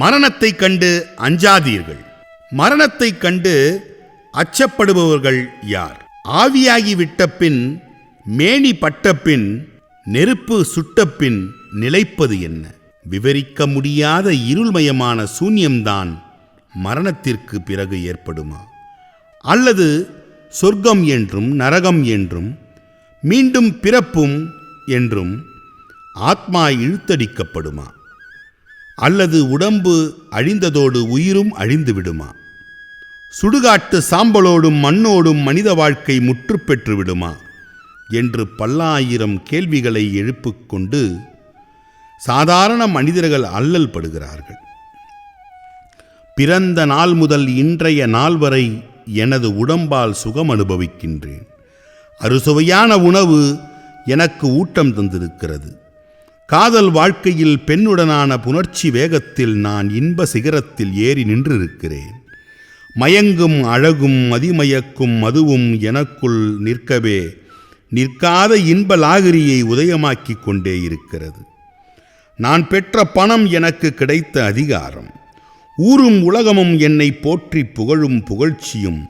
மரணத்தை கண்டு அஞ்சாதீர்கள். மரணத்தை கண்டு அச்சப்படுபவர்கள் யார்? ஆவியாகி விட்டபின் மேனி பட்டபின் நெருப்பு சுட்டபின் நிலைப்பது என்ன? விவரிக்க முடியாத இருள்மயமான சூன்யம்தான் மரணத்திற்கு பிறகு ஏற்படுமா? அல்லது சொர்க்கம் என்றும் நரகம் என்றும் மீண்டும் பிறப்பும் என்றும் ஆத்மா இழுத்தடிக்கப்படுமா? அல்லது உடம்பு அழிந்ததோடு உயிரும் அழிந்து விடுமா சுடுகாட்டு சாம்பலோடும் மண்ணோடும் மனித வாழ்க்கை முற்று பெற்று விடுமா என்று பல்லாயிரம் கேள்விகளை எழுப்பிக்கொண்டு சாதாரண மனிதர்கள் அல்லல் படுகிறார்கள். பிறந்த நாள் முதல் இன்றைய நாள் வரை எனது உடம்பால் சுகம் அனுபவிக்கின்றேன். அறுசுவையான உணவு எனக்கு ஊட்டம் தந்திருக்கிறது. காதல் வாழ்க்கையில் பெண்ணுடனான புணர்ச்சி வேகத்தில் நான் இன்ப சிகரத்தில் ஏறி நின்றிருக்கிறேன். மயங்கும் அழகும் மதிமயக்கும் மதுவும் எனக்குள் நிற்கவே நிற்காத இன்ப லாகிரியை உதயமாக்கி கொண்டே இருக்கிறது. நான் பெற்ற பணம் எனக்கு கிடைத்த அதிகாரம். ஊரும் உலகமும் என்னை போற்றி புகழும் புகழ்ச்சியும்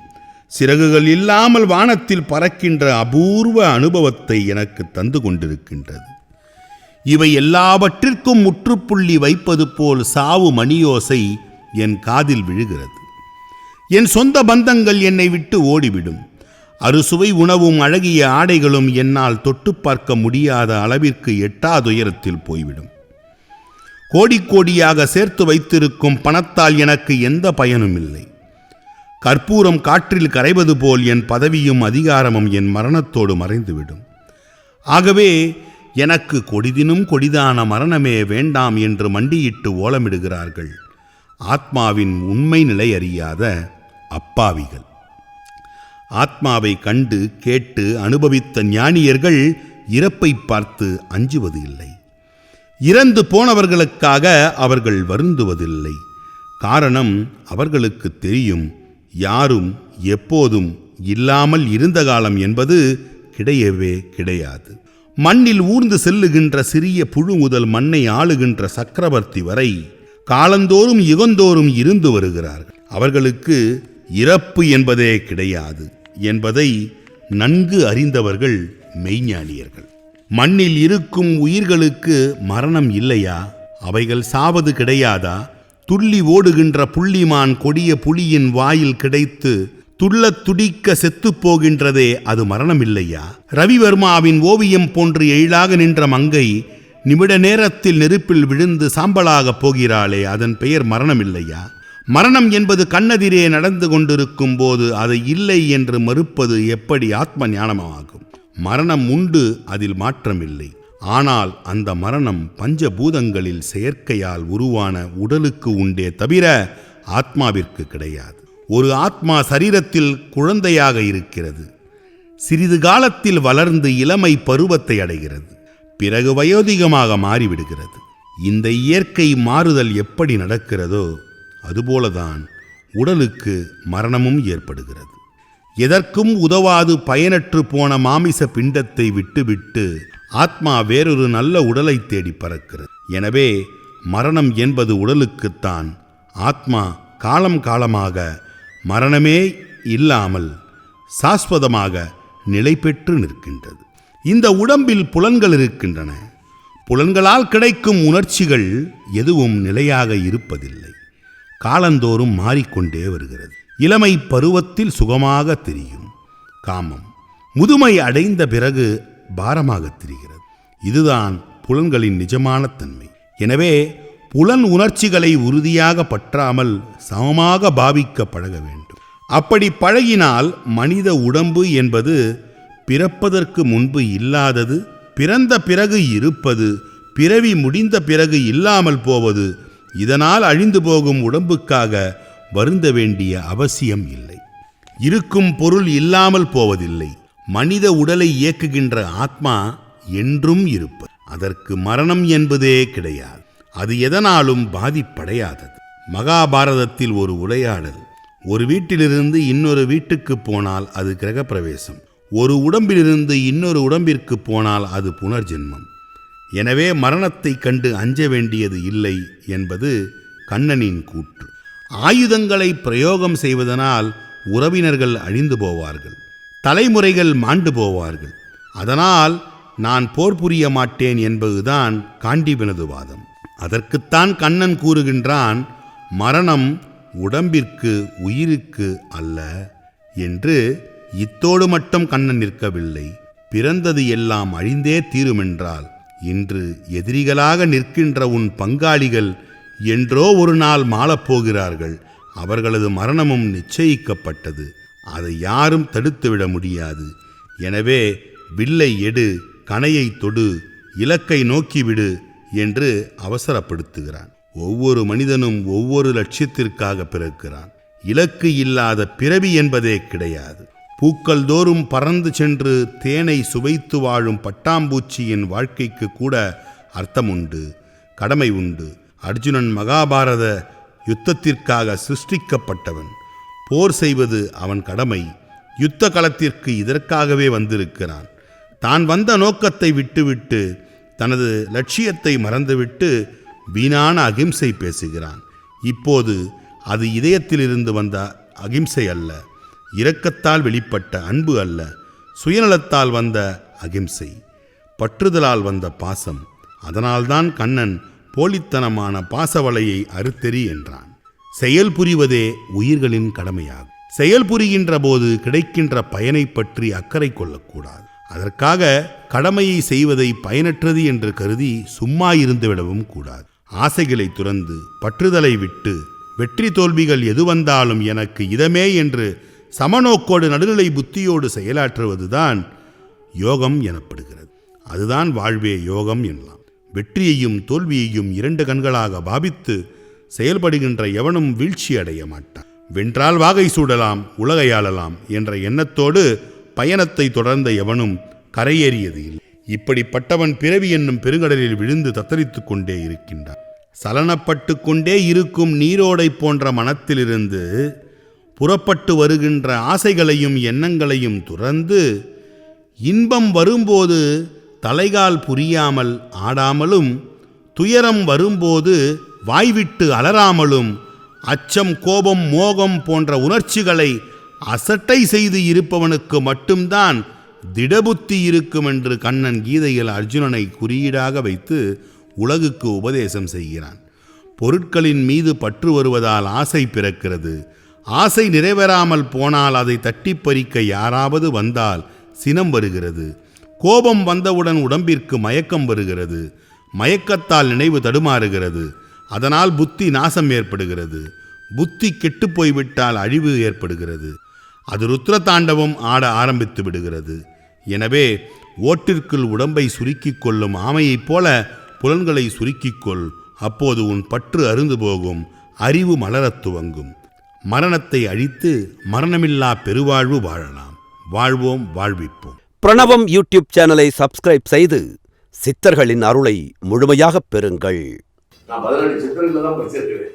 சிறகுகள் இல்லாமல் வானத்தில் பறக்கின்ற அபூர்வ அனுபவத்தை எனக்கு தந்து கொண்டிருக்கின்றது. இவை எல்லாவற்றிற்கும் முற்றுப்புள்ளி வைப்பது போல் சாவு மணியோசை என் காதில் விழுகிறது. என் சொந்த பந்தங்கள் என்னை விட்டு ஓடிவிடும். அறுசுவை உணவும் அழகிய ஆடைகளும் என்னால் தொட்டு பார்க்க முடியாத அளவிற்கு எட்டாதுயரத்தில் போய்விடும். கோடிக்கோடியாக சேர்த்து வைத்திருக்கும் பணத்தால் எனக்கு எந்த பயனும் இல்லை. கற்பூரம் காற்றில் கரைவது போல் என் பதவியும் அதிகாரமும் என் மரணத்தோடு மறைந்துவிடும். ஆகவே எனக்கு கொடிதினும் கொடிதான மரணமே வேண்டாம் என்று மண்டியிட்டு ஓலமிடுகிறார்கள். ஆத்மாவின் உண்மை நிலை அறியாத அப்பாவிகள். ஆத்மாவை கண்டு கேட்டு அனுபவித்த ஞானியர்கள் இறப்பை பார்த்து அஞ்சுவது இல்லை. இறந்து போனவர்களுக்காக அவர்கள் வருந்துவதில்லை. காரணம் அவர்களுக்கு தெரியும் யாரும் எப்போதும் இல்லாமல் இருந்த காலம் என்பது கிடையவே கிடையாது. மண்ணில் ஊர்ந்து செல்லுகின்ற சிறிய புழு முதல் மண்ணை ஆளுகின்ற சக்கரவர்த்தி வரை காலந்தோறும் யுகந்தோறும் இருந்து வருகிறார்கள். அவர்களுக்கு இறப்பு என்பதே கிடையாது என்பதை நன்கு அறிந்தவர்கள் மெய்ஞானியர்கள். மண்ணில் இருக்கும் உயிர்களுக்கு மரணம் இல்லையா? அவைகள் சாவது கிடையாதா? துள்ளி ஓடுகின்ற புள்ளிமான் கொடிய புலியின் வாயில் கிடைத்து துள்ளத் துடிக்க செத்துப் போகின்றதே அது மரணமில்லையா? ரவிவர்மாவின் ஓவியம் போன்று எழிலாக நின்ற மங்கை நிமிட நேரத்தில் நெருப்பில் விழுந்து சாம்பலாகப் போகிறாளே அதன் பெயர் மரணமில்லையா? மரணம் என்பது கண்ணெதிரே நடந்து கொண்டிருக்கும் போது அதை இல்லை என்று மறுப்பது எப்படி ஆத்ம ஞானமாகும்? மரணம் உண்டு அதில் மாற்றமில்லை. ஆனால் அந்த மரணம் பஞ்சபூதங்களில் செயற்கையால் உருவான உடலுக்கு உண்டே தவிர ஆத்மாவிற்கு கிடையாது. ஒரு ஆத்மா சரீரத்தில் குழந்தையாக இருக்கிறது. சிறிது காலத்தில் வளர்ந்து இளமை பருவத்தை அடைகிறது. பிறகு வயோதிகமாக மாறிவிடுகிறது. இந்த இயற்கை மாறுதல் எப்படி நடக்கிறதோ அதுபோலதான் உடலுக்கு மரணமும் ஏற்படுகிறது. எதற்கும் உதவாது பயனற்று போன மாமிச பிண்டத்தை விட்டுவிட்டு ஆத்மா வேறொரு நல்ல உடலை தேடி பறக்கிறது. எனவே மரணம் என்பது உடலுக்குத்தான் ஆத்மா காலம் காலமாக மரணமே இல்லாமல் சாஸ்வதமாக நிலை பெற்று நிற்கின்றது. இந்த உடம்பில் புலன்கள் இருக்கின்றன. புலன்களால் கிடைக்கும் உணர்ச்சிகள் எதுவும் நிலையாக இருப்பதில்லை. காலந்தோறும் மாறிக்கொண்டே வருகிறது. இளமை பருவத்தில் சுகமாக தெரியும். காமம். முதுமை அடைந்த பிறகு பாரமாக தெரிகிறது. இதுதான் புலன்களின் நிஜமான தன்மை. எனவே புலன் உணர்ச்சிகளை உறுதியாக பற்றாமல் சமமாக பாவிக்க பழக வேண்டும். அப்படி பழகினால் மனித உடம்பு என்பது பிறப்பதற்கு முன்பு இல்லாதது பிறந்த பிறகு இருப்பது பிறவி முடிந்த பிறகு இல்லாமல் போவது இதனால் அழிந்து போகும் உடம்புக்காக வருந்த வேண்டிய அவசியம் இல்லை. இருக்கும் பொருள் இல்லாமல் போவதில்லை. மனித உடலை இயக்குகின்ற ஆத்மா என்றும் இருப்பது. அதற்கு மரணம் என்பதே கிடையாது. அது எதனாலும் பாதிப்படையாதது. மகாபாரதத்தில் ஒரு உரையாடல் ஒரு வீட்டிலிருந்து இன்னொரு வீட்டுக்கு போனால் அது கிரகப்பிரவேசம் ஒரு உடம்பிலிருந்து இன்னொரு உடம்பிற்கு போனால் அது புனர்ஜென்மம். எனவே மரணத்தை கண்டு அஞ்ச வேண்டியது இல்லை என்பது கண்ணனின் கூற்று. ஆயுதங்களை பிரயோகம் செய்வதனால் உறவினர்கள் அழிந்து போவார்கள் தலைமுறைகள் மாண்டு போவார்கள். அதனால் நான் போர் புரிய மாட்டேன் என்பதுதான் காண்டிபனது வாதம் அதற்குத்தான் கண்ணன் கூறுகின்றான் மரணம் உடம்பிற்கு உயிருக்கு அல்ல என்று இத்தோடு மட்டும் கண்ணன் நிற்கவில்லை. பிறந்தது எல்லாம் அழிந்தே தீருமென்றால் இன்று எதிரிகளாக நிற்கின்ற உன் பங்காளிகள் என்றோ ஒரு நாள் மாளப்போகிறார்கள் அவர்களது மரணமும் நிச்சயிக்கப்பட்டது. அதை யாரும் தடுத்துவிட முடியாது. எனவே வில்லை எடு கணையை தொடு இலக்கை நோக்கிவிடு என்று அவசரப்படுத்துகிறான். ஒவ்வொரு மனிதனும் ஒவ்வொரு லட்சியத்திற்காக பிறக்கிறான். இலக்கு இல்லாத பிறவி என்பதே கிடையாது. பூக்கள் தோறும் பறந்து சென்று தேனை சுவைத்து வாழும் பட்டாம்பூச்சியின் வாழ்க்கைக்கு கூட அர்த்தம் உண்டு கடமை உண்டு. அர்ஜுனன் மகாபாரத யுத்தத்திற்காக சிருஷ்டிக்கப்பட்டவன். போர் செய்வது அவன் கடமை. யுத்த களத்திற்கு இதற்காகவே வந்திருக்கிறான். தான் வந்த நோக்கத்தை விட்டுவிட்டு தனது லட்சியத்தை மறந்துவிட்டு வீணான அகிம்சை பேசுகிறான். இப்போது அது இதயத்திலிருந்து வந்த அகிம்சை அல்ல இரக்கத்தால் வெளிப்பட்ட அன்பு அல்ல சுயநலத்தால் வந்த அகிம்சை பற்றுதலால் வந்த பாசம். அதனால்தான் கண்ணன் போலித்தனமான பாசவலையை அறுத்தெறி என்றான். செயல் புரிவதே உயிர்களின் கடமையாகும். செயல் புரிகின்ற போது கிடைக்கின்ற பயனை பற்றி அக்கறை கொள்ளக்கூடாது. அதற்காக கடமையை செய்வதை பயனற்றது என்று கருதி சும்மா இருந்துவிடவும் கூடாது. ஆசைகளை துறந்து பற்றுதலை விட்டு வெற்றி தோல்விகள் எது வந்தாலும் எனக்கு இதமே என்று சமநோக்கோடு நடுநிலை புத்தியோடு செயலாற்றுவதுதான் யோகம் எனப்படுகிறது. அதுதான் வாழ்வே யோகம் எனலாம். வெற்றியையும் தோல்வியையும் இரண்டு கண்களாக பாவித்து செயல்படுகின்ற எவனும் வீழ்ச்சி அடைய மாட்டான். வென்றால் வாகை சூடலாம் உலகையாளலாம் என்ற எண்ணத்தோடு பயணத்தை தொடர்ந்த எவனும் கரையேறியது இல்லை. இப்படிப்பட்டவன் பிறவி என்னும் பெருங்கடலில் விழுந்து தத்தரித்துக் கொண்டே இருக்கின்றான். சலனப்பட்டு கொண்டே இருக்கும் நீரோடை போன்ற மனத்திலிருந்து புறப்பட்டு வருகின்ற ஆசைகளையும் எண்ணங்களையும் துறந்து இன்பம் வரும்போது தலைகால் புரியாமல் ஆடாமலும் துயரம் வரும்போது வாய்விட்டு அலறாமலும் அச்சம் கோபம் மோகம் போன்ற உணர்ச்சிகளை அசட்டை செய்து இருப்பவனுக்கு மட்டும்தான் திடபுத்தி இருக்கும் என்று கண்ணன் கீதையில் அர்ஜுனனை குறியீடாக வைத்து உலகுக்கு உபதேசம் செய்கிறான். பொருட்களின் மீது பற்று வருவதால் ஆசை பிறக்கிறது. ஆசை நிறைவேறாமல் போனால் அதை தட்டி பறிக்க யாராவது வந்தால் சினம் வருகிறது. கோபம் வந்தவுடன் உடம்பிற்கு மயக்கம் வருகிறது. மயக்கத்தால் நினைவு தடுமாறுகிறது. அதனால் புத்தி நாசம் ஏற்படுகிறது. புத்தி கெட்டுப் போய்விட்டால் அழிவு ஏற்படுகிறது. அது ருத்ர தாண்டவம் ஆட ஆரம்பித்து விடுகிறது. எனவே ஓட்டிற்குள் உடம்பை சுருக்கிக் கொள்ளும் ஆமையைப் போல புலன்களை சுருக்கிக் கொள். அப்போது உன் பற்று அருந்து போகும் அறிவு மலரத் துவங்கும். மரணத்தை அழித்து மரணமில்லா பெருவாழ்வு வாழலாம். வாழ்வோம் வாழ்விப்போம். பிரணவம் யூடியூப் சேனலை சப்ஸ்கிரைப் செய்து சித்தர்களின் அருளை முழுமையாகப் பெறுங்கள். நான் பதினெட்டு சித்திரங்களை தான் படிச்சிருக்கிறேன்.